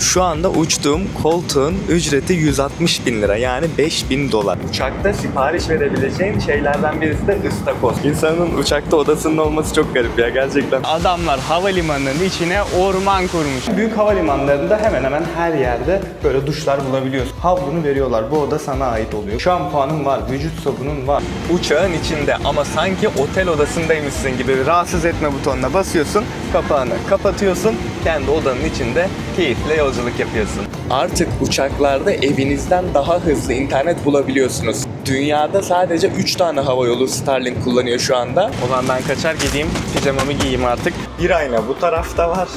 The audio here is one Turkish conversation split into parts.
Şu anda uçtuğum koltuğun ücreti 160 bin lira yani 5 bin dolar. Uçakta sipariş verebileceğin şeylerden birisi de ıstakoz. İnsanın uçakta odasının olması çok garip ya gerçekten. Adamlar havalimanının içine orman kurmuş. Büyük havalimanlarında hemen hemen her yerde böyle duşlar bulabiliyorsun. Havlunu veriyorlar. Bu oda sana ait oluyor. Şampuanın var, vücut sabunun var. Uçağın içinde ama sanki otel odasındaymışsın gibi rahatsız etme butonuna basıyorsun. Kapağını kapatıyorsun. Kendi odanın içinde keyifle yolculuk yapıyorsun. Artık uçaklarda evinizden daha hızlı internet bulabiliyorsunuz. Dünyada sadece 3 tane havayolu Starlink kullanıyor şu anda. O zaman ben kaçar gideyim, pijamamı giyeyim artık. Bir ayna bu tarafta var.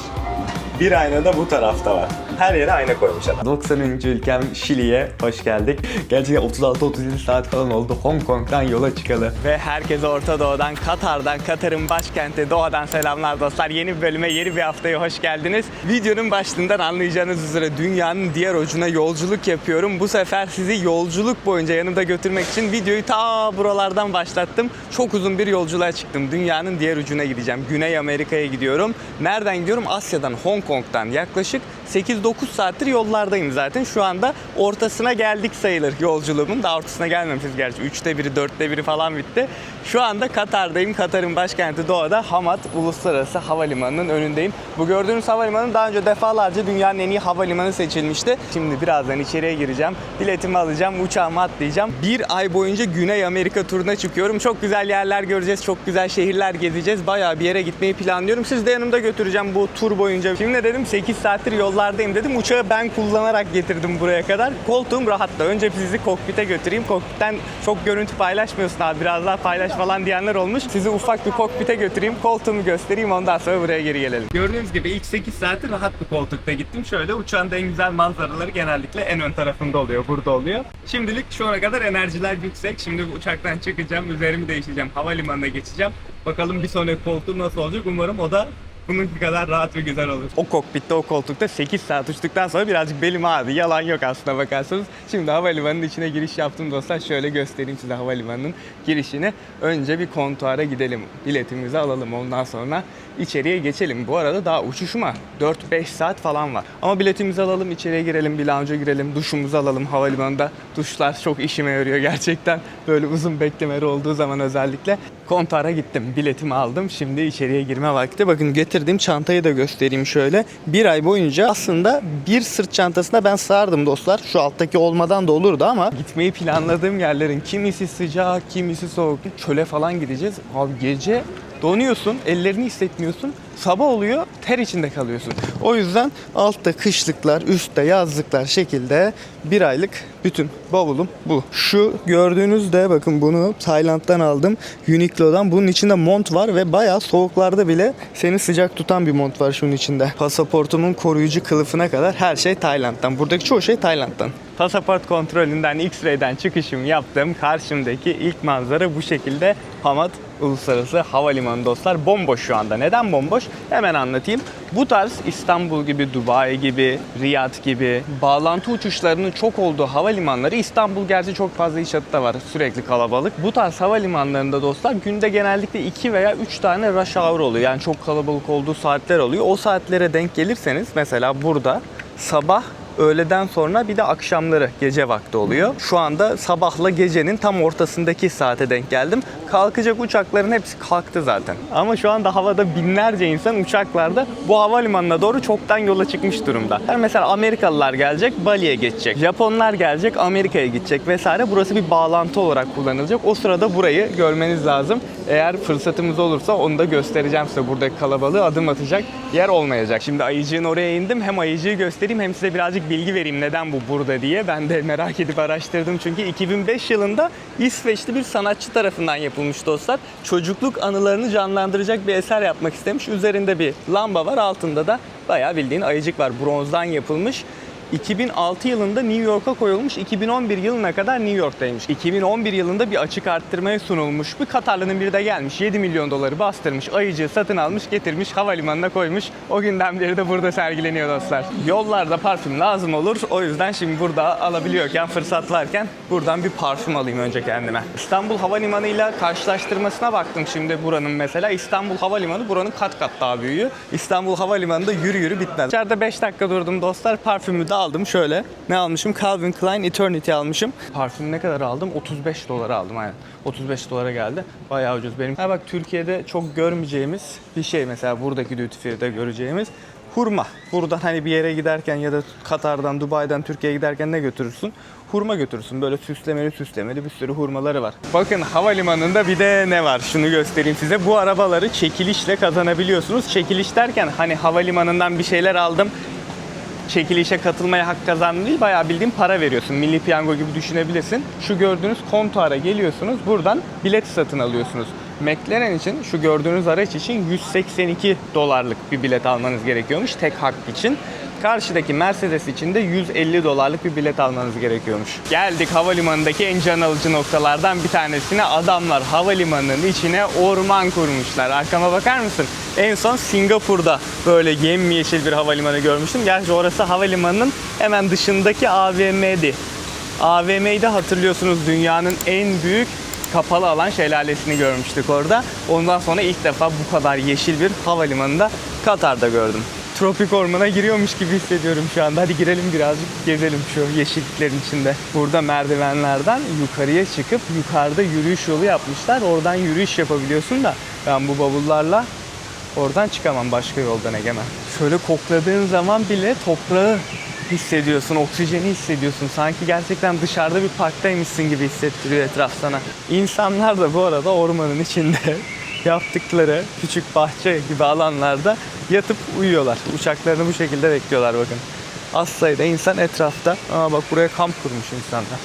Bir ayna da bu tarafta var. Her yere ayna koymuş adam. 90. ülkem Şili'ye hoş geldik. Gerçekten 36-37 saat falan oldu Hong Kong'dan yola çıkalı. Ve herkese Orta Doğu'dan, Katar'dan, Katar'ın başkenti Doha'dan selamlar dostlar. Yeni bir bölüme, yeni bir haftaya hoş geldiniz. Videonun başlığından anlayacağınız üzere dünyanın diğer ucuna yolculuk yapıyorum. Bu sefer sizi yolculuk boyunca yanımda götürmek için videoyu ta buralardan başlattım. Çok uzun bir yolculuğa çıktım. Dünyanın diğer ucuna gideceğim. Güney Amerika'ya gidiyorum. Nereden gidiyorum? Asya'dan, Hong Kong'dan yaklaşık 8-9 saattir yollardayım zaten. Şu anda ortasına geldik sayılır yolculuğumun. Daha ortasına gelmemişiz gerçi. Üçte biri, dörtte biri falan bitti. Şu anda Katar'dayım. Katar'ın başkenti Doha'da Hamad Uluslararası Havalimanı'nın önündeyim. Bu gördüğünüz havalimanı daha önce defalarca dünyanın en iyi havalimanı seçilmişti. Şimdi birazdan içeriye gireceğim. Biletimi alacağım, uçağıma atlayacağım. Bir ay boyunca Güney Amerika turuna çıkıyorum. Çok güzel yerler göreceğiz, çok güzel şehirler gezeceğiz. Bayağı bir yere gitmeyi planlıyorum. Siz de yanımda götüreceğim bu tur boyunca. Şimdi dedim 8 saattir yollardayım dedim. Uçağı ben kullanarak getirdim buraya kadar. Koltuğum rahatta. Önce sizi kokpite götüreyim. Kokpitten çok görüntü paylaşmıyorsun abi. Biraz daha paylaş falan diyenler olmuş. Sizi ufak bir kokpite götüreyim. Koltuğumu göstereyim. Ondan sonra buraya geri gelelim. Gördüğünüz gibi ilk 8 saati rahat bir koltukta gittim. Şöyle uçağın en güzel manzaraları genellikle en ön tarafında oluyor. Burada oluyor. Şimdilik şu ana kadar enerjiler yüksek. Şimdi uçaktan çıkacağım. Üzerimi değişeceğim. Havalimanına geçeceğim. Bakalım bir sonraki koltuğum nasıl olacak. Umarım o da bununki kadar rahat ve güzel olur. O kokpitte, o koltukta 8 saat uçtuktan sonra birazcık belim ağrıdı. Yalan yok aslına bakarsanız. Şimdi havalimanının içine giriş yaptım dostlar. Şöyle göstereyim size havalimanının girişini. Önce bir kontuara gidelim. Biletimizi alalım. Ondan sonra içeriye geçelim. Bu arada daha uçuşuma 4-5 saat falan var. Ama biletimizi alalım, içeriye girelim, bir lounge'a girelim, duşumuzu alalım havalimanında. Duşlar çok işime yarıyor gerçekten. Böyle uzun beklemeleri olduğu zaman özellikle. Kontuara gittim, biletimi aldım. Şimdi içeriye girme vakti. Bakın getirdiğim çantayı da göstereyim şöyle. Bir ay boyunca aslında bir sırt çantasına ben sığardım dostlar. Şu alttaki olmadan da olurdu ama gitmeyi planladığım yerlerin kimisi sıcak, kimisi soğuk. Çöle falan gideceğiz. Abi gece donuyorsun, ellerini hissetmiyorsun. Sabah oluyor, ter içinde kalıyorsun. O yüzden altta kışlıklar, üstte yazlıklar şekilde bir aylık bütün bavulum bu. Şu gördüğünüz de bakın bunu Tayland'dan aldım. Uniqlo'dan. Bunun içinde mont var ve bayağı soğuklarda bile seni sıcak tutan bir mont var şunun içinde. Pasaportumun koruyucu kılıfına kadar her şey Tayland'dan. Buradaki çoğu şey Tayland'dan. Pasaport kontrolünden X-ray'den çıkışımı yaptım. Karşımdaki ilk manzara bu şekilde Hamad Uluslararası Havalimanı dostlar. Bomboş şu anda. Neden bomboş? Hemen anlatayım. Bu tarz İstanbul gibi, Dubai gibi, Riyad gibi bağlantı uçuşlarının çok olduğu havalimanları İstanbul gerçi çok fazla iş da var. Sürekli kalabalık. Bu tarz havalimanlarında dostlar günde genellikle 2 veya 3 tane rush hour oluyor. Yani çok kalabalık olduğu saatler oluyor. O saatlere denk gelirseniz mesela burada sabah öğleden sonra bir de akşamları gece vakti oluyor. Şu anda sabahla gecenin tam ortasındaki saate denk geldim. Kalkacak uçakların hepsi kalktı zaten. Ama şu anda havada binlerce insan uçaklarda bu havalimanına doğru çoktan yola çıkmış durumda. Yani mesela Amerikalılar gelecek, Bali'ye geçecek. Japonlar gelecek, Amerika'ya gidecek vesaire. Burası bir bağlantı olarak kullanılacak. O sırada burayı görmeniz lazım. Eğer fırsatımız olursa onu da göstereceğim size. Buradaki kalabalığı adım atacak yer olmayacak. Şimdi ayıcığın oraya indim. Hem ayıcığı göstereyim hem size birazcık bilgi vereyim neden bu burada diye. Ben de merak edip araştırdım çünkü 2005 yılında İsveçli bir sanatçı tarafından yapılmış dostlar. Çocukluk anılarını canlandıracak bir eser yapmak istemiş. Üzerinde bir lamba var, altında da bayağı bildiğin ayıcık var. Bronzdan yapılmış. 2006 yılında New York'a koyulmuş, 2011 yılına kadar New York'taymış. 2011 yılında bir açık arttırmaya sunulmuş. Bir Katarlı'nın biri de gelmiş, 7 milyon doları bastırmış, ayıcığı satın almış, getirmiş, havalimanına koymuş. O günden beri de burada sergileniyor dostlar. Yollarda parfüm lazım olur. O yüzden şimdi burada alabiliyorken, fırsat varken buradan bir parfüm alayım önce kendime. İstanbul Havalimanı ile karşılaştırmasına baktım şimdi buranın mesela. İstanbul Havalimanı buranın kat kat daha büyüğü. İstanbul Havalimanı'nda yürü yürü bitmez. İçeride 5 dakika durdum dostlar. Parfümü de aldım şöyle. Ne almışım? Calvin Klein Eternity almışım. Parfümü ne kadar aldım? 35 dolara aldım aynen. 35 dolara geldi. Bayağı ucuz benim. Ha bak Türkiye'de çok görmeyeceğimiz bir şey mesela buradaki duty free'de göreceğimiz hurma. Buradan hani bir yere giderken ya da Katar'dan, Dubai'den Türkiye'ye giderken ne götürürsün? Hurma götürürsün. Böyle süslemeli süslemeli bir sürü hurmaları var. Bakın havalimanında bir de ne var? Şunu göstereyim size. Bu arabaları çekilişle kazanabiliyorsunuz. Çekiliş derken hani havalimanından bir şeyler aldım çekilişe katılmaya hak kazandın değil, bayağı bildiğin para veriyorsun. Milli piyango gibi düşünebilirsin. Şu gördüğünüz kontuara geliyorsunuz, buradan bilet satın alıyorsunuz. McLaren için, şu gördüğünüz araç için 182 dolarlık bir bilet almanız gerekiyormuş tek hak için. Karşıdaki Mercedes için de 150 dolarlık bir bilet almanız gerekiyormuş. Geldik havalimanındaki en can alıcı noktalardan bir tanesine. Adamlar havalimanının içine orman kurmuşlar. Arkama bakar mısın? En son Singapur'da böyle yemyeşil bir havalimanı görmüştüm. Gerçi orası havalimanının hemen dışındaki AVM'di. AVM'de hatırlıyorsunuz dünyanın en büyük kapalı alan şelalesini görmüştük orada. Ondan sonra ilk defa bu kadar yeşil bir havalimanında Katar'da gördüm. Tropik ormana giriyormuş gibi hissediyorum şu anda. Hadi girelim birazcık gezelim şu yeşilliklerin içinde. Burada merdivenlerden yukarıya çıkıp yukarıda yürüyüş yolu yapmışlar. Oradan yürüyüş yapabiliyorsun da ben bu bavullarla oradan çıkamam başka yoldan Egemen. Şöyle kokladığın zaman bile toprağı hissediyorsun, oksijeni hissediyorsun. Sanki gerçekten dışarıda bir parktaymışsın gibi hissettiriyor etraf sana. İnsanlar da bu arada ormanın içinde yaptıkları küçük bahçe gibi alanlarda yatıp uyuyorlar. Uçaklarını bu şekilde bekliyorlar bakın. Az sayıda insan etrafta. Aa bak buraya kamp kurmuş insanlar.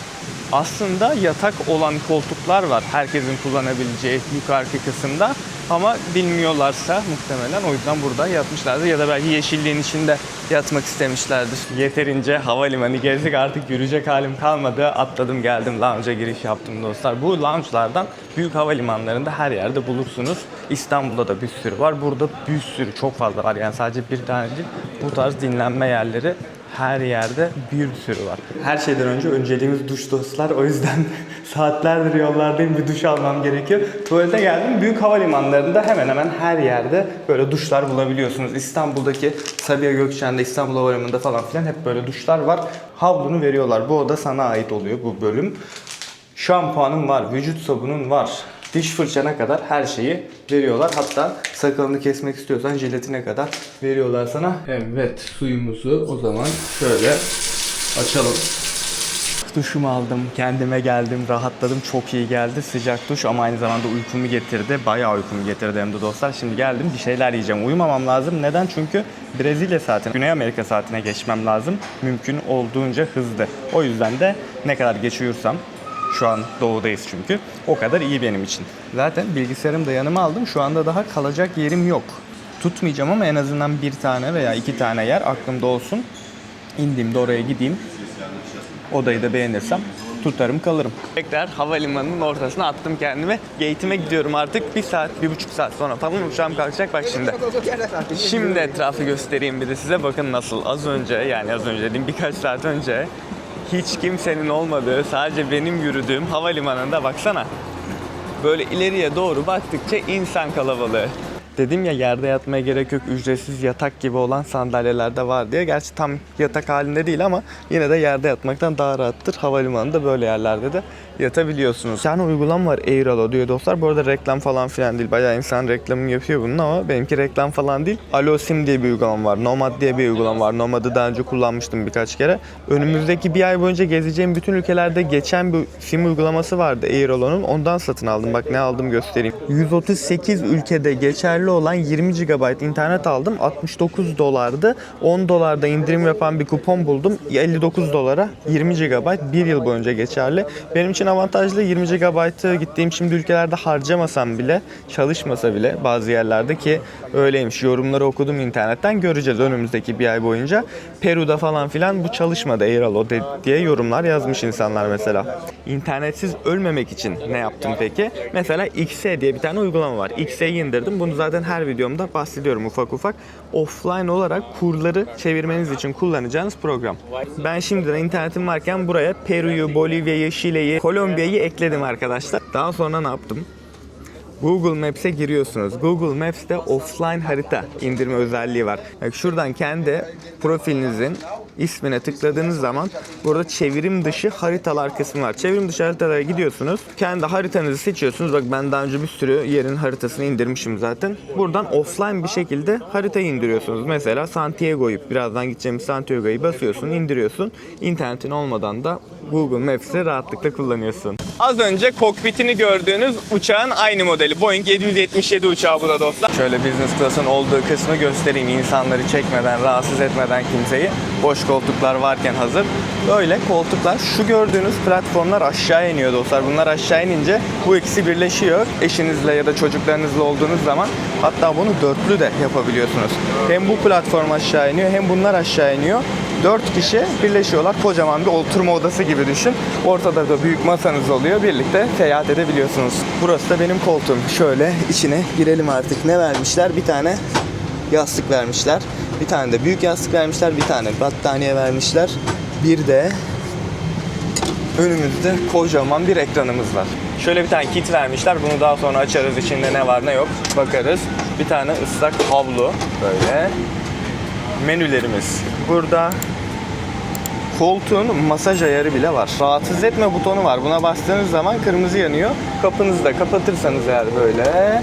Aslında yatak olan koltuklar var herkesin kullanabileceği yukarıki kısımda. Ama bilmiyorlarsa muhtemelen o yüzden burada yatmışlardır ya da belki yeşilliğin içinde yatmak istemişlerdir. Yeterince havalimanı gezdik artık yürüyecek halim kalmadı. Atladım geldim lounge'a giriş yaptım dostlar. Bu lounge'lardan büyük havalimanlarında her yerde bulursunuz. İstanbul'da da bir sürü var. Burada bir sürü çok fazla var. Yani sadece bir tane değil. Bu tarz dinlenme yerleri her yerde bir sürü var. Her şeyden önce önceliğimiz duş dostlar. O yüzden saatlerdir yollardayım bir duş almam gerekiyor. Tuvalete geldim. Büyük havalimanlarında hemen hemen her yerde böyle duşlar bulabiliyorsunuz. İstanbul'daki Sabiha Gökçen'de, İstanbul Havalimanı'nda falan filan hep böyle duşlar var. Havlunu veriyorlar. Bu oda sana ait oluyor bu bölüm. Şampuanın var, vücut sabunun var. Diş fırçana kadar her şeyi veriyorlar. Hatta sakalını kesmek istiyorsan jiletine kadar veriyorlar sana. Evet suyumuzu o zaman şöyle açalım. Duşumu aldım, kendime geldim, rahatladım. Çok iyi geldi. Sıcak duş ama aynı zamanda uykumu getirdi. Bayağı uykumu getirdi hem de dostlar. Şimdi geldim bir şeyler yiyeceğim. Uyumamam lazım. Neden? Çünkü Brezilya saatine, Güney Amerika saatine geçmem lazım. Mümkün olduğunca hızlı. O yüzden de ne kadar geç uyursam şu an doğudayız çünkü. O kadar iyi benim için. Zaten bilgisayarımı da yanıma aldım. Şu anda daha kalacak yerim yok. Tutmayacağım ama en azından bir tane veya iki tane yer aklımda olsun. İndiğimde oraya gideyim. Odayı da beğenirsem tutarım kalırım. Tekrar havalimanının ortasına attım kendimi. Gate'ime gidiyorum artık. Bir saat, bir buçuk saat sonra falan uçağım kalkacak. Bak şimdi. Şimdi etrafı göstereyim bir de size. Bakın nasıl az önce yani az önce dediğim birkaç saat önce hiç kimsenin olmadığı sadece benim yürüdüğüm havalimanında baksana. Böyle ileriye doğru baktıkça insan kalabalığı. Dedim ya yerde yatmaya gerek yok ücretsiz yatak gibi olan sandalyelerde var diye. Gerçi tam yatak halinde değil ama yine de yerde yatmaktan daha rahattır. Havalimanında böyle yerlerde de yatabiliyorsunuz. Yani uygulama var Airalo diyor dostlar. Bu arada reklam falan filan değil. Bayağı insan reklamını yapıyor bunun ama benimki reklam falan değil. Alosim diye bir uygulama var. Nomad diye bir uygulama var. Nomad'ı daha önce kullanmıştım birkaç kere. Önümüzdeki bir ay boyunca gezeceğim bütün ülkelerde geçen bir sim uygulaması vardı Airalo'nun. Ondan satın aldım. Bak ne aldım göstereyim. 138 ülkede geçerli geçerli olan 20 GB internet aldım. 69 dolardı. 10 dolarda indirim yapan bir kupon buldum. 59 dolara 20 GB bir yıl boyunca geçerli. Benim için avantajlı 20 GB'ı gittiğim şimdi ülkelerde harcamasam bile, çalışmasa bile bazı yerlerde ki öyleymiş. Yorumları okudum internetten göreceğiz önümüzdeki bir ay boyunca. Peru'da falan filan bu çalışmadı Eiralo de- diye yorumlar yazmış insanlar mesela. İnternetsiz ölmemek için ne yaptım peki? Mesela XE diye bir tane uygulama var. XE'yi indirdim. Bunu zaten her videomda bahsediyorum ufak ufak. Offline olarak kurları çevirmeniz için kullanacağınız program. Ben şimdiden internetim varken buraya Peru'yu, Bolivya'yı, Şile'yi, Kolombiya'yı ekledim arkadaşlar. Daha sonra ne yaptım? Google Maps'e giriyorsunuz. Google Maps'te offline harita indirme özelliği var. Bak şuradan kendi profilinizin ismine tıkladığınız zaman burada çevirim dışı haritalar kısmı var. Çevirim dışı haritalara gidiyorsunuz. Kendi haritanızı seçiyorsunuz. Bak ben daha önce bir sürü yerin haritasını indirmişim zaten. Buradan offline bir şekilde haritayı indiriyorsunuz. Mesela Santiago'yu birazdan gideceğimiz Santiago'yu basıyorsun, indiriyorsun. İnternetin olmadan da Google Maps'i rahatlıkla kullanıyorsun. Az önce kokpitini gördüğünüz uçağın aynı modeli. Boeing 777 uçağı bu da dostlar. Şöyle business class'ın olduğu kısmı göstereyim. İnsanları çekmeden, rahatsız etmeden kimseyi. Boş koltuklar varken hazır. Böyle koltuklar. Şu gördüğünüz platformlar aşağı iniyor dostlar. Bunlar aşağı inince bu ikisi birleşiyor. Eşinizle ya da çocuklarınızla olduğunuz zaman hatta bunu dörtlü de yapabiliyorsunuz. Hem bu platform aşağı iniyor hem bunlar aşağı iniyor. 4 kişi birleşiyorlar. Kocaman bir oturma odası gibi düşün. Ortada da büyük masanız oluyor. Birlikte seyahat edebiliyorsunuz. Burası da benim koltuğum. Şöyle içine girelim artık. Ne vermişler? Bir tane yastık vermişler. Bir tane de büyük yastık vermişler. Bir tane battaniye vermişler. Bir de önümüzde kocaman bir ekranımız var. Şöyle bir tane kit vermişler. Bunu daha sonra açarız. İçinde ne var ne yok bakarız. Bir tane ıslak havlu böyle. Menülerimiz burada. Koltuğun masaj ayarı bile var. Rahatsız etme butonu var. Buna bastığınız zaman kırmızı yanıyor. Kapınızı da kapatırsanız eğer böyle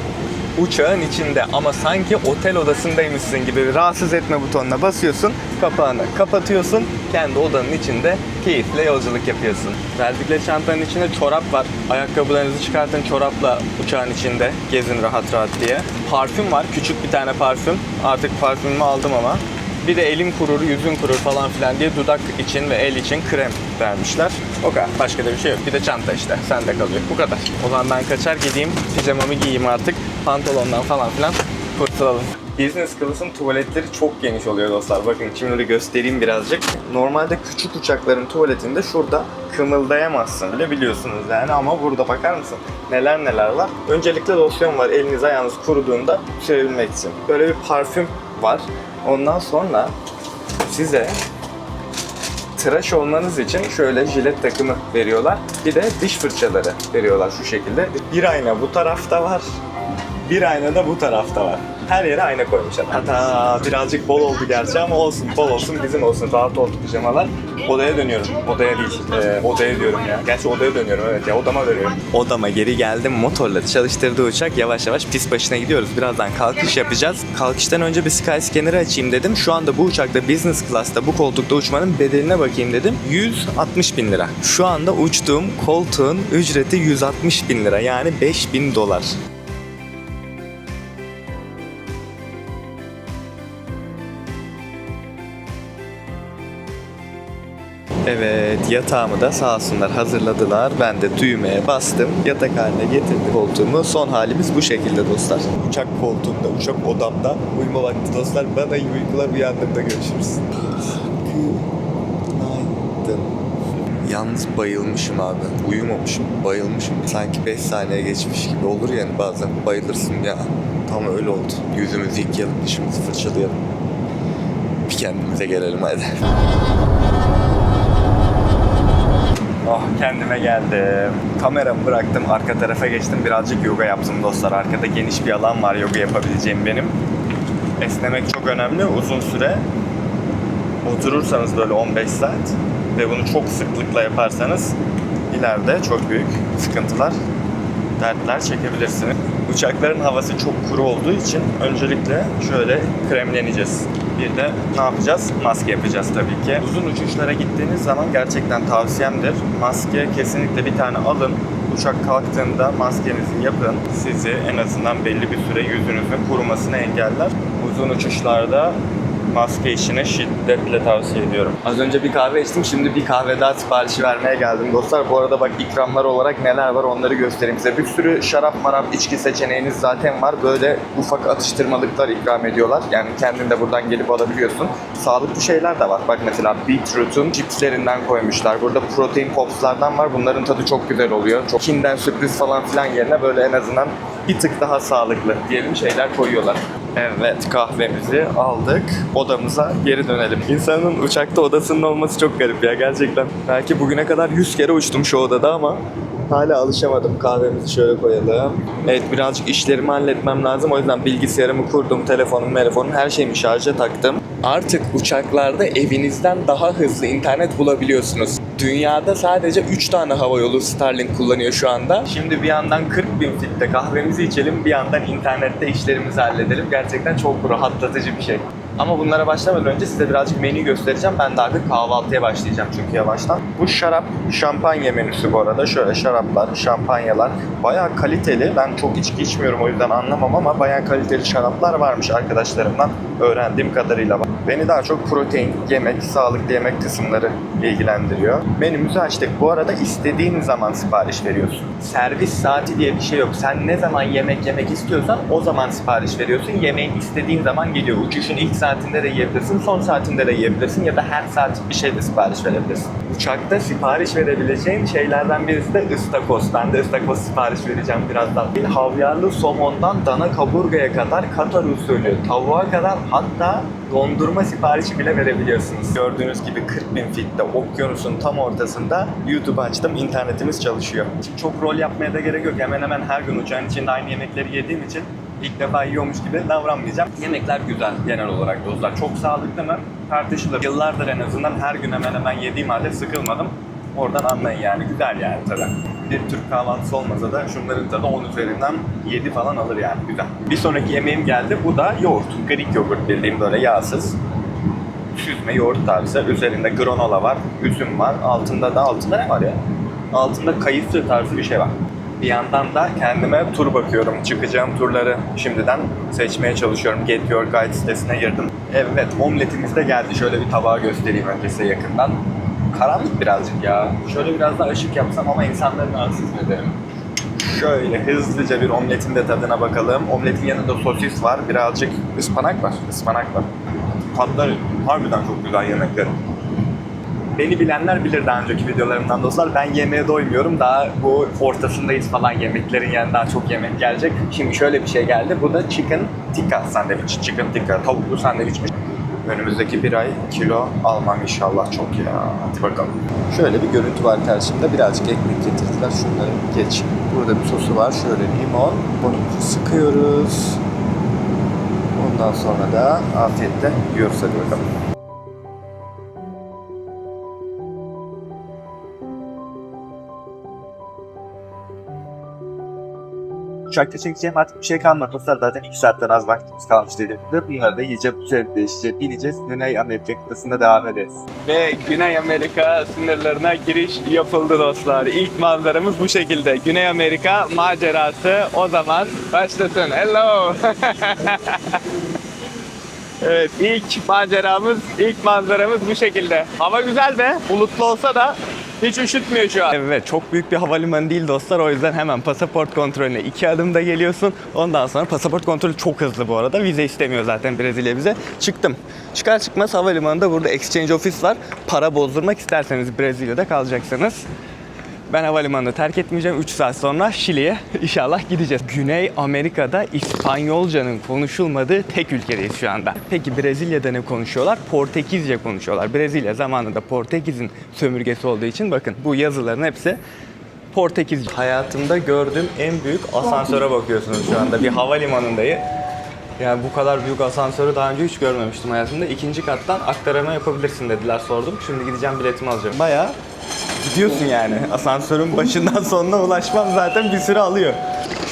uçağın içinde ama sanki otel odasındaymışsın gibi bir rahatsız etme butonuna basıyorsun. Kapağını kapatıyorsun. Kendi odanın içinde keyifle yolculuk yapıyorsun. Verdikleri çantanın içinde çorap var. Ayakkabılarınızı çıkartın çorapla uçağın içinde gezin rahat rahat diye. Parfüm var. Küçük bir tane parfüm. Artık parfümümü aldım ama. Bir de elim kurur, yüzün kurur falan filan diye dudak için ve el için krem vermişler. O kadar. Başka da bir şey yok. Bir de çanta işte. Sende kalıyor. Bu kadar. O zaman ben kaçar gideyim. Pijamamı giyeyim artık. Pantolondan falan filan kurtulalım. Business class'ın tuvaletleri çok geniş oluyor dostlar. Bakın şimdi göstereyim birazcık. Normalde küçük uçakların tuvaletinde şurada kımıldayamazsın bile biliyorsunuz yani ama burada bakar mısın neler neler var. Öncelikle losyon var eliniz ayağınız kuruduğunda sürebilmek için. Böyle bir parfüm var. Ondan sonra size tıraş olmanız için şöyle jilet takımı veriyorlar. Bir de diş fırçaları veriyorlar şu şekilde. Bir ayna bu tarafta var. Bir ayna da bu tarafta var. Her yere ayna koymuşlar. Hatta birazcık bol oldu gerçi ama olsun. Bol olsun bizim olsun. Rahat oldu pijamalar. Odaya dönüyorum. Odaya değil. Ee, odaya diyorum ya. Gerçi odaya dönüyorum evet ya. Odama dönüyorum. Odama geri geldim. Motorları çalıştırdığı uçak yavaş yavaş pist başına gidiyoruz. Birazdan kalkış yapacağız. Kalkıştan önce bir Skyscanner'ı açayım dedim. Şu anda bu uçakta business class'ta bu koltukta uçmanın bedeline bakayım dedim. 160 bin lira. Şu anda uçtuğum koltuğun ücreti 160 bin lira. Yani 5000 dolar. Evet yatağımı da sağ olsunlar hazırladılar. Ben de düğmeye bastım. Yatak haline getirdim koltuğumu. Son halimiz bu şekilde dostlar. Uçak koltuğunda, uçak odamda uyuma vakti dostlar. Bana iyi uykular uyandığımda görüşürüz. Yalnız bayılmışım abi. Uyumamışım, bayılmışım. Sanki 5 saniye geçmiş gibi olur yani bazen. Bayılırsın ya. Tam öyle oldu. Yüzümüzü yıkayalım, dişimizi fırçalayalım. Bir kendimize gelelim hadi. Oh kendime geldim. Kameramı bıraktım, arka tarafa geçtim. Birazcık yoga yaptım dostlar. Arkada geniş bir alan var yoga yapabileceğim benim. Esnemek çok önemli. Uzun süre oturursanız böyle 15 saat ve bunu çok sıklıkla yaparsanız ileride çok büyük sıkıntılar, dertler çekebilirsiniz. Uçakların havası çok kuru olduğu için öncelikle şöyle kremleneceğiz. Bir de ne yapacağız? Maske yapacağız tabii ki. Uzun uçuşlara gittiğiniz zaman gerçekten tavsiyemdir. Maske kesinlikle bir tane alın. uçak kalktığında maskenizi yapın. Sizi en azından belli bir süre yüzünüzün kurumasını engeller. Uzun uçuşlarda maske işini şiddetle tavsiye ediyorum. Az önce bir kahve içtim, şimdi bir kahve daha siparişi vermeye geldim dostlar. Bu arada bak ikramlar olarak neler var onları göstereyim size. Bir sürü şarap marap içki seçeneğiniz zaten var. Böyle ufak atıştırmalıklar ikram ediyorlar. Yani kendin de buradan gelip alabiliyorsun. Sağlıklı şeyler de var. Bak mesela Beetroot'un cipslerinden koymuşlar. Burada protein popslardan var. Bunların tadı çok güzel oluyor. Çok kinden sürpriz falan filan yerine böyle en azından bir tık daha sağlıklı diyelim şeyler koyuyorlar. Evet kahvemizi aldık. Odamıza geri dönelim. İnsanın uçakta odasının olması çok garip ya gerçekten. Belki bugüne kadar 100 kere uçtum şu odada ama hala alışamadım. Kahvemizi şöyle koyalım. Evet birazcık işlerimi halletmem lazım. O yüzden bilgisayarımı kurdum, telefonum, telefonum her şeyimi şarja taktım. Artık uçaklarda evinizden daha hızlı internet bulabiliyorsunuz. Dünyada sadece 3 tane hava yolu Starlink kullanıyor şu anda. Şimdi bir yandan 40 bin fitte kahvemizi içelim, bir yandan internette işlerimizi halledelim. Gerçekten çok rahatlatıcı bir şey. Ama bunlara başlamadan önce size birazcık menü göstereceğim. Ben de artık kahvaltıya başlayacağım çünkü yavaştan. Bu şarap, şampanya menüsü bu arada. Şöyle şaraplar, şampanyalar. Bayağı kaliteli. Ben çok içki içmiyorum o yüzden anlamam ama bayağı kaliteli şaraplar varmış arkadaşlarımdan öğrendiğim kadarıyla. Beni daha çok protein, yemek, sağlıklı yemek kısımları ilgilendiriyor. Menümüzü açtık. Bu arada istediğin zaman sipariş veriyorsun. Servis saati diye bir şey yok. Sen ne zaman yemek yemek istiyorsan o zaman sipariş veriyorsun. Yemeğin istediğin zaman geliyor. Uçuşun ilk saatinde de yiyebilirsin, son saatinde de yiyebilirsin ya da her saat bir şey de sipariş verebilirsin. Uçakta sipariş verebileceğin şeylerden birisi de ıstakoz. Ben de ıstakoz sipariş vereceğim birazdan. Bir havyarlı somondan dana kaburgaya kadar Katar usulü, tavuğa kadar hatta dondurma siparişi bile verebiliyorsunuz. Gördüğünüz gibi 40 bin fitte okyanusun tam ortasında YouTube açtım, internetimiz çalışıyor. Şimdi çok rol yapmaya da gerek yok. Hemen hemen her gün uçağın içinde aynı yemekleri yediğim için ilk defa yiyormuş gibi davranmayacağım. Yemekler güzel genel olarak dostlar. Çok sağlıklı mı? Tartışılır. Yıllardır en azından her gün hemen hemen yediğim halde sıkılmadım. Oradan anlayın yani. Güzel yani tabii. Bir Türk kahvaltısı olmasa da şunların tadı 10 üzerinden 7 falan alır yani. Güzel. Bir sonraki yemeğim geldi. Bu da yoğurt. Greek yoğurt bildiğim böyle yağsız. Süzme yoğurt tarzı. Üzerinde granola var, üzüm var. Altında da altında ne var ya? Altında kayısı tarzı bir şey var. Bir yandan da kendime tur bakıyorum. Çıkacağım turları şimdiden seçmeye çalışıyorum. Get Your Guide sitesine girdim. Evet, omletimiz de geldi. Şöyle bir tabağı göstereyim önce size yakından. Karanlık birazcık ya. Şöyle biraz daha ışık yapsam ama insanları rahatsız ederim. Şöyle hızlıca bir omletin de tadına bakalım. Omletin yanında sosis var, birazcık ıspanak var. Ispanak var. Tatları harbiden çok güzel yemekler. Beni bilenler bilir daha önceki videolarımdan dostlar. Ben yemeğe doymuyorum. Daha bu ortasındayız falan yemeklerin yani daha çok yemek gelecek. Şimdi şöyle bir şey geldi. Bu da chicken tikka sandviç. Chicken tikka tavuklu sandviçmiş. Önümüzdeki bir ay kilo almam inşallah çok ya. Hadi bakalım. Şöyle bir görüntü var karşımda. Birazcık ekmek getirdiler. Şunları geç. Burada bir sosu var. Şöyle limon. Bunu sıkıyoruz. Ondan sonra da afiyetle yiyoruz hadi bakalım. Uçakta çekeceğim artık bir şey kalmadı. Dostlar zaten 2 saatten az vaktimiz kalmış dediğimde. Bunları da yiyeceğiz, üzerinde değişeceğiz, bineceğiz. Güney Amerika kıtasında devam ederiz. Ve Güney Amerika sınırlarına giriş yapıldı dostlar. İlk manzaramız bu şekilde. Güney Amerika macerası o zaman başlasın. Hello. evet ilk maceramız, ilk manzaramız bu şekilde. Hava güzel be. Bulutlu olsa da hiç üşütmüyor şu an. Evet çok büyük bir havalimanı değil dostlar o yüzden hemen pasaport kontrolüne iki adımda geliyorsun. Ondan sonra pasaport kontrolü çok hızlı bu arada. Vize istemiyor zaten Brezilya bize. Çıktım. Çıkar çıkmaz havalimanında burada exchange ofis var. Para bozdurmak isterseniz Brezilya'da kalacaksınız. Ben havalimanını terk etmeyeceğim. 3 saat sonra Şili'ye inşallah gideceğiz. Güney Amerika'da İspanyolcanın konuşulmadığı tek ülkedeyiz şu anda. Peki Brezilya'da ne konuşuyorlar? Portekizce konuşuyorlar. Brezilya zamanında Portekiz'in sömürgesi olduğu için bakın bu yazıların hepsi Portekizce. Hayatımda gördüğüm en büyük asansöre bakıyorsunuz şu anda. Bir havalimanındayım. Yani bu kadar büyük asansörü daha önce hiç görmemiştim hayatımda. İkinci kattan aktarama yapabilirsin dediler sordum. Şimdi gideceğim biletimi alacağım. Bayağı gidiyorsun yani. Asansörün başından sonuna ulaşmam zaten bir süre alıyor.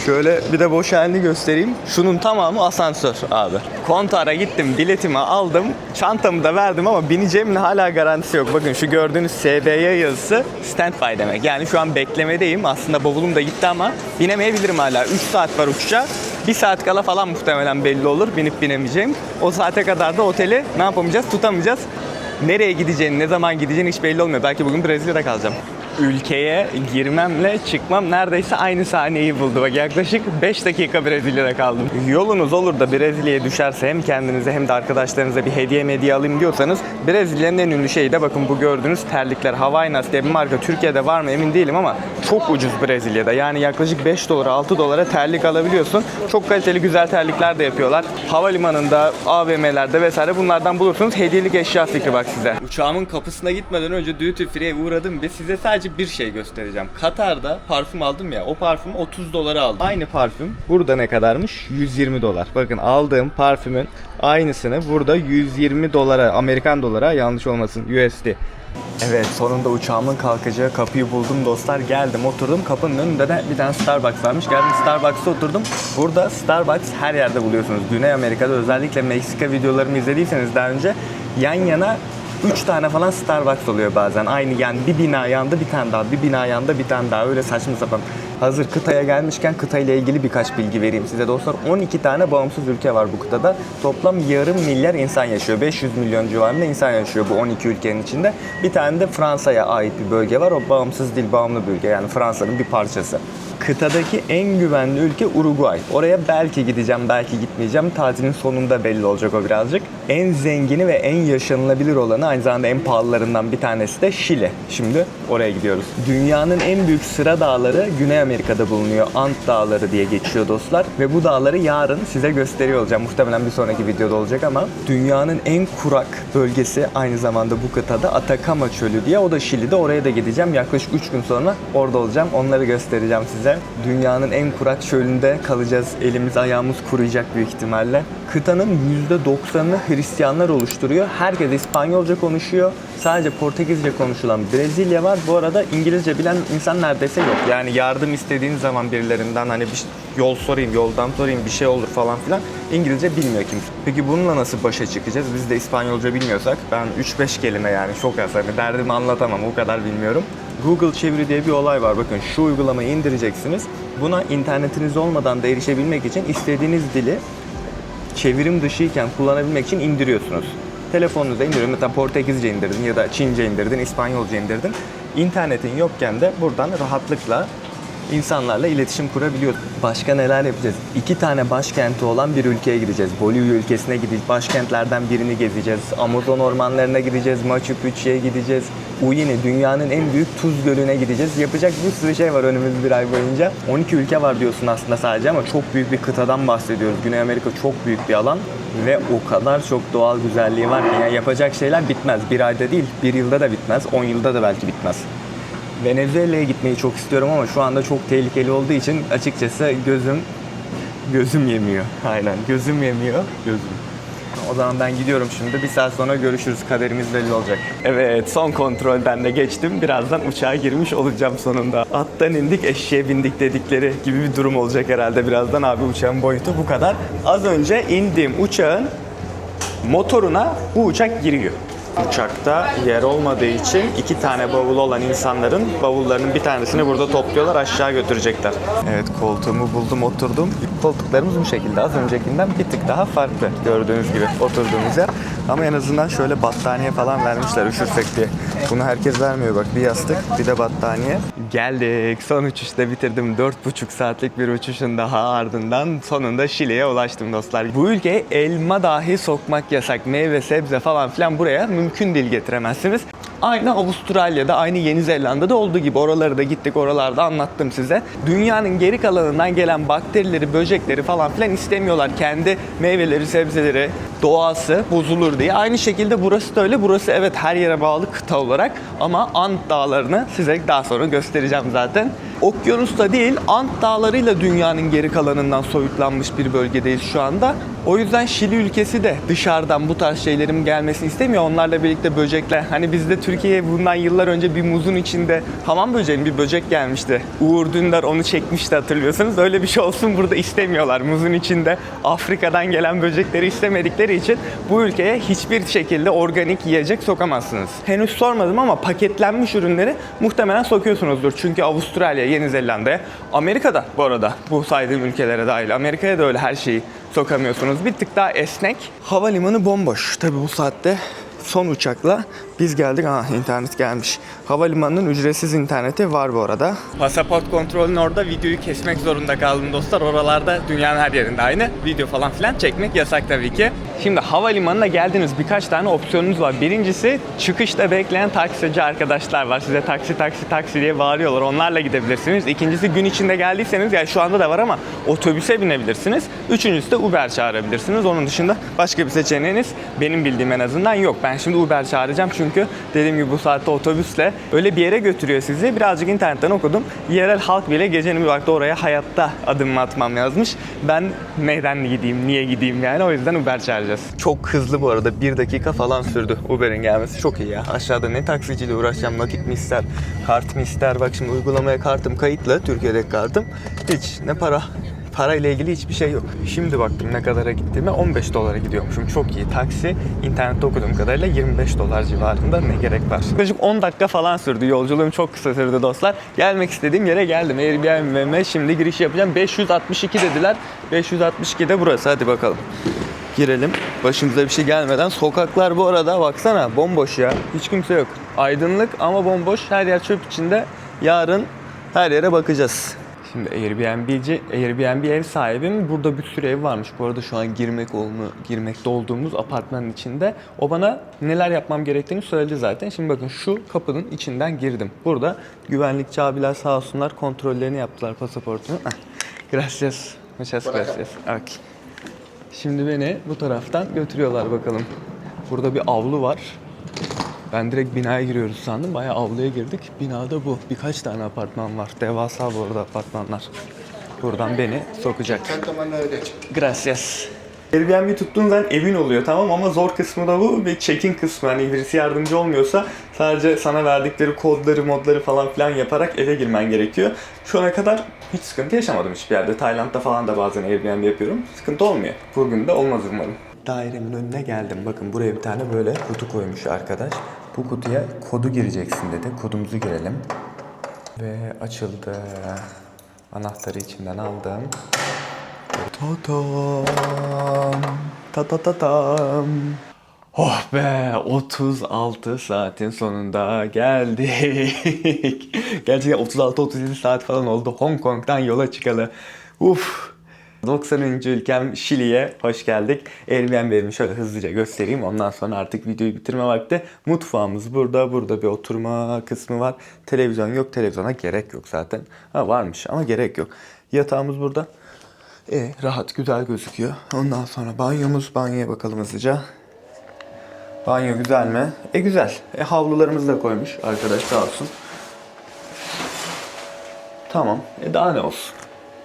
Şöyle bir de boş halini göstereyim. Şunun tamamı asansör abi. Kontara gittim, biletimi aldım, çantamı da verdim ama bineceğimin hala garantisi yok. Bakın şu gördüğünüz SBY yazısı standby demek. Yani şu an beklemedeyim. Aslında bavulum da gitti ama binemeyebilirim hala. 3 saat var uçuşa. Bir saat kala falan muhtemelen belli olur binip binemeyeceğim. O saate kadar da oteli ne yapamayacağız? Tutamayacağız. Nereye gideceğini, ne zaman gideceğini hiç belli olmuyor. Belki bugün Brezilya'da kalacağım. Ülkeye girmemle çıkmam neredeyse aynı saniyeyi buldu. Bak yaklaşık 5 dakika Brezilya'da kaldım. Yolunuz olur da Brezilya'ya düşerse hem kendinize hem de arkadaşlarınıza bir hediye medya alayım diyorsanız Brezilya'nın en ünlü şeyi de bakın bu gördüğünüz terlikler. Havainas diye bir marka Türkiye'de var mı emin değilim ama çok ucuz Brezilya'da. Yani yaklaşık 5 dolara 6 dolara terlik alabiliyorsun. Çok kaliteli güzel terlikler de yapıyorlar. Havalimanında, AVM'lerde vesaire bunlardan bulursunuz. Hediyelik eşya fikri bak size. Uçağımın kapısına gitmeden önce duty free'ye uğradım ve size sadece bir şey göstereceğim. Katar'da parfüm aldım ya. O parfümü 30 dolara aldım. Aynı parfüm burada ne kadarmış? 120 dolar. Bakın aldığım parfümün aynısını burada 120 dolara, Amerikan dolara yanlış olmasın USD. Evet sonunda uçağımın kalkacağı kapıyı buldum dostlar. Geldim oturdum kapının önünde de bir tane Starbucks varmış. Geldim Starbucks'ta oturdum. Burada Starbucks her yerde buluyorsunuz. Güney Amerika'da özellikle Meksika videolarımı izlediyseniz daha önce yan yana 3 tane falan Starbucks oluyor bazen. Aynı yani bir bina yanında bir tane daha, bir bina yanında bir tane daha. Öyle saçma sapan. Hazır kıtaya gelmişken kıtayla ilgili birkaç bilgi vereyim size dostlar. 12 tane bağımsız ülke var bu kıtada. Toplam yarım milyar insan yaşıyor. 500 milyon civarında insan yaşıyor bu 12 ülkenin içinde. Bir tane de Fransa'ya ait bir bölge var. O bağımsız değil, bağımlı ülke. Yani Fransa'nın bir parçası. Kıtadaki en güvenli ülke Uruguay. Oraya belki gideceğim, belki gitmeyeceğim. Tatilin sonunda belli olacak o birazcık. En zengini ve en yaşanılabilir olanı aynı zamanda en pahalılarından bir tanesi de Şili. Şimdi oraya gidiyoruz. Dünyanın en büyük sıra dağları Güney Amerika'da bulunuyor. Ant Dağları diye geçiyor dostlar. Ve bu dağları yarın size gösteriyor olacağım. Muhtemelen bir sonraki videoda olacak ama dünyanın en kurak bölgesi aynı zamanda bu kıtada Atacama Çölü diye. O da Şili'de. Oraya da gideceğim. Yaklaşık 3 gün sonra orada olacağım. Onları göstereceğim size. Dünyanın en kurak çölünde kalacağız. Elimiz ayağımız kuruyacak büyük ihtimalle. Kıtanın %90'ını Hristiyanlar oluşturuyor. Herkes İspanyolca konuşuyor. Sadece Portekizce konuşulan Brezilya var. Bu arada İngilizce bilen insan neredeyse yok. Yani yardım istediğin zaman birilerinden hani bir yol sorayım, yoldan sorayım bir şey olur falan filan. İngilizce bilmiyor kimse. Peki bununla nasıl başa çıkacağız? Biz de İspanyolca bilmiyorsak ben 3-5 kelime yani çok az. Hani derdimi anlatamam o kadar bilmiyorum. Google çeviri diye bir olay var. Bakın şu uygulamayı indireceksiniz. Buna internetiniz olmadan da erişebilmek için istediğiniz dili çevirim dışıyken kullanabilmek için indiriyorsunuz. Telefonunuza indiriyorsunuz. Mesela Portekizce indirdin ya da Çince indirdin, İspanyolca indirdin. İnternetin yokken de buradan rahatlıkla insanlarla iletişim kurabiliyor. Başka neler yapacağız? İki tane başkenti olan bir ülkeye gideceğiz. Bolivya ülkesine gideceğiz. Başkentlerden birini gezeceğiz. Amazon ormanlarına gideceğiz. Machu Picchu'ya gideceğiz. Uyini, dünyanın en büyük tuz gölüne gideceğiz. Yapacak bir sürü şey var önümüz bir ay boyunca. 12 ülke var diyorsun aslında sadece ama çok büyük bir kıtadan bahsediyoruz. Güney Amerika çok büyük bir alan ve o kadar çok doğal güzelliği var ki yani yapacak şeyler bitmez. Bir ayda değil, bir yılda da bitmez, 10 yılda da belki bitmez. Venezuela'ya gitmeyi çok istiyorum ama şu anda çok tehlikeli olduğu için açıkçası gözüm gözüm yemiyor. Aynen gözüm yemiyor. Gözüm. O zaman ben gidiyorum şimdi. Bir saat sonra görüşürüz. Kaderimiz belli olacak. Evet son kontrolden de geçtim. Birazdan uçağa girmiş olacağım sonunda. Attan indik eşeğe bindik dedikleri gibi bir durum olacak herhalde birazdan. Abi uçağın boyutu bu kadar. Az önce indiğim uçağın motoruna bu uçak giriyor. Uçakta yer olmadığı için iki tane bavulu olan insanların bavullarının bir tanesini burada topluyorlar aşağı götürecekler. Evet koltuğumu buldum oturdum. Koltuklarımız bu şekilde az öncekinden bir tık daha farklı gördüğünüz gibi oturduğumuz yer. Ama en azından şöyle battaniye falan vermişler üşürsek diye. Bunu herkes vermiyor bak bir yastık bir de battaniye. Geldik son uçuşta bitirdim 4,5 saatlik bir uçuşun daha ardından sonunda Şili'ye ulaştım dostlar. Bu ülkeye elma dahi sokmak yasak meyve sebze falan filan buraya mümkün değil getiremezsiniz. Aynı Avustralya'da, aynı Yeni Zelanda'da olduğu gibi oraları da gittik, oralarda anlattım size. Dünyanın geri kalanından gelen bakterileri, böcekleri falan filan istemiyorlar. Kendi meyveleri, sebzeleri, doğası bozulur diye. Aynı şekilde burası da öyle. Burası evet her yere bağlı kıta olarak ama Ant Dağları'nı size daha sonra göstereceğim zaten. Okyanusta değil, Ant Dağları'yla dünyanın geri kalanından soyutlanmış bir bölgedeyiz şu anda. O yüzden Şili ülkesi de dışarıdan bu tarz şeylerin gelmesini istemiyor. Onlarla birlikte böcekler. Hani bizde Türkiye'ye bundan yıllar önce bir muzun içinde hamam böceği bir böcek gelmişti. Uğur Dündar onu çekmişti hatırlıyorsanız. Öyle bir şey olsun burada istemiyorlar. Muzun içinde Afrika'dan gelen böcekleri istemedikleri için bu ülkeye hiçbir şekilde organik yiyecek sokamazsınız. Henüz sormadım ama paketlenmiş ürünleri muhtemelen sokuyorsunuzdur. Çünkü Avustralya, Yeni Zelanda'ya, Amerika'da bu arada bu saydığım ülkelere dahil. Amerika'ya da öyle her şeyi sokamıyorsunuz. Bir tık daha esnek. Havalimanı bomboş. Tabi bu saatte son uçakla biz geldik. Aa internet gelmiş. Havalimanının ücretsiz interneti var bu arada. Pasaport kontrolünün orada videoyu kesmek zorunda kaldım dostlar. Oralarda dünyanın her yerinde aynı. Video falan filan çekmek yasak tabii ki. Şimdi havalimanına geldiniz birkaç tane opsiyonunuz var. Birincisi çıkışta bekleyen taksici arkadaşlar var. Size taksi taksi taksi diye bağırıyorlar. Onlarla gidebilirsiniz. İkincisi gün içinde geldiyseniz yani şu anda da var ama otobüse binebilirsiniz. Üçüncüsü de Uber çağırabilirsiniz. Onun dışında başka bir seçeneğiniz benim bildiğim en azından yok. Ben şimdi Uber çağıracağım çünkü dediğim gibi bu saatte otobüsle öyle bir yere götürüyor sizi. Birazcık internetten okudum. Yerel halk bile gecenin bir vakti oraya hayatta adım atmam yazmış. Ben neden gideyim, niye gideyim yani o yüzden Uber çağıracağız. Çok hızlı bu arada. Bir dakika falan sürdü Uber'in gelmesi. Çok iyi ya. Aşağıda ne taksiciyle uğraşacağım, nakit mi ister, kart mı ister? Bak şimdi uygulamaya kartım kayıtlı, Türkiye'deki kartım. Hiç ne para, Parayla ilgili hiçbir şey yok. Şimdi baktım ne kadara gittiğime 15 dolara gidiyormuşum. Çok iyi. Taksi internette okuduğum kadarıyla 25 dolar civarında ne gerek var. Yaklaşık 10 dakika falan sürdü. Yolculuğum çok kısa sürdü dostlar. Gelmek istediğim yere geldim. Airbnb'me şimdi giriş yapacağım. 562 dediler. 562 de burası. Hadi bakalım. Girelim. Başımıza bir şey gelmeden. Sokaklar bu arada baksana bomboş ya. Hiç kimse yok. Aydınlık ama bomboş. Her yer çöp içinde. Yarın her yere bakacağız. Şimdi Airbnb'ci, Airbnb ev sahibim. Burada bir sürü ev varmış. Bu arada şu an girmek olmu, girmekte olduğumuz apartmanın içinde. O bana neler yapmam gerektiğini söyledi zaten. Şimdi bakın şu kapının içinden girdim. Burada güvenlikçi abiler sağ olsunlar kontrollerini yaptılar pasaportumu. Ah, Gracias. Muchas gracias. Okay. Şimdi beni bu taraftan götürüyorlar bakalım. Burada bir avlu var. Ben direkt binaya giriyoruz sandım. Bayağı avluya girdik. Binada bu. Birkaç tane apartman var. Devasa bu arada apartmanlar. Buradan beni sokacak. Gracias. Airbnb tuttuğun zaman evin oluyor tamam ama zor kısmı da bu ve check-in kısmı. Hani birisi yardımcı olmuyorsa sadece sana verdikleri kodları, modları falan filan yaparak eve girmen gerekiyor. Şu ana kadar hiç sıkıntı yaşamadım hiçbir yerde. Tayland'da falan da bazen Airbnb yapıyorum. Sıkıntı olmuyor. Bugün de olmaz umarım. Dairemin önüne geldim. Bakın buraya bir tane böyle kutu koymuş arkadaş. Bu kutuya kodu gireceksin dedi. Kodumuzu girelim. Ve açıldı. Anahtarı içinden aldım. Tatam. Ta ta ta tam. Oh be 36 saatin sonunda geldik. Gerçekten 36-37 saat falan oldu Hong Kong'dan yola çıkalı. Uf. 90. ülkem Şili'ye hoş geldik. Airbnb'mi şöyle hızlıca göstereyim. Ondan sonra artık videoyu bitirme vakti. Mutfağımız burada. Burada bir oturma kısmı var. Televizyon yok. Televizyona gerek yok zaten. Ha varmış ama gerek yok. Yatağımız burada. E, rahat güzel gözüküyor. Ondan sonra banyomuz. Banyoya bakalım hızlıca. Banyo güzel mi? E güzel. E havlularımızı da koymuş arkadaş sağ olsun. Tamam. E daha ne olsun?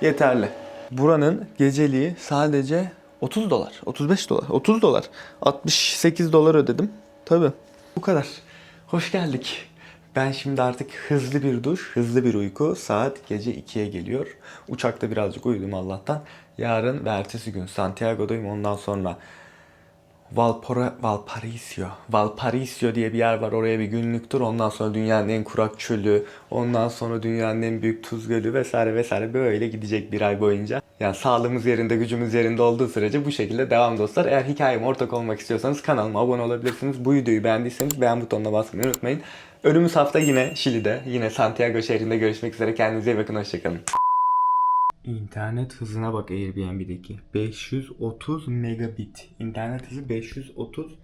Yeterli. Buranın geceliği sadece 30 dolar, 35 dolar, 30 dolar. 68 dolar ödedim. Tabii. Bu kadar. Hoş geldik. Ben şimdi artık hızlı bir duş, hızlı bir uyku. Saat gece 2'ye geliyor. Uçakta birazcık uyudum Allah'tan. Yarın ve ertesi gün Santiago'dayım. Ondan sonra Valpora, Valparaiso. Valparaiso diye bir yer var. Oraya bir günlük tur. Ondan sonra dünyanın en kurak çölü. Ondan sonra dünyanın en büyük tuz gölü vesaire vesaire. Böyle gidecek bir ay boyunca. Yani sağlığımız yerinde, gücümüz yerinde olduğu sürece bu şekilde devam dostlar. Eğer hikayeme ortak olmak istiyorsanız kanalıma abone olabilirsiniz. Bu videoyu beğendiyseniz beğen butonuna basmayı unutmayın. Önümüz hafta yine Şili'de, yine Santiago şehrinde görüşmek üzere. Kendinize iyi bakın. Hoşçakalın. İnternet hızına bak Airbnb'deki. 530 megabit. İnternet hızı 530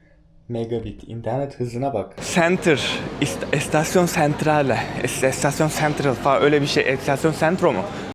megabit. İnternet hızına bak. Center. ist- Estasyon Centrale. Es- Estasyon Central falan öyle bir şey. Estasyon Centro mu?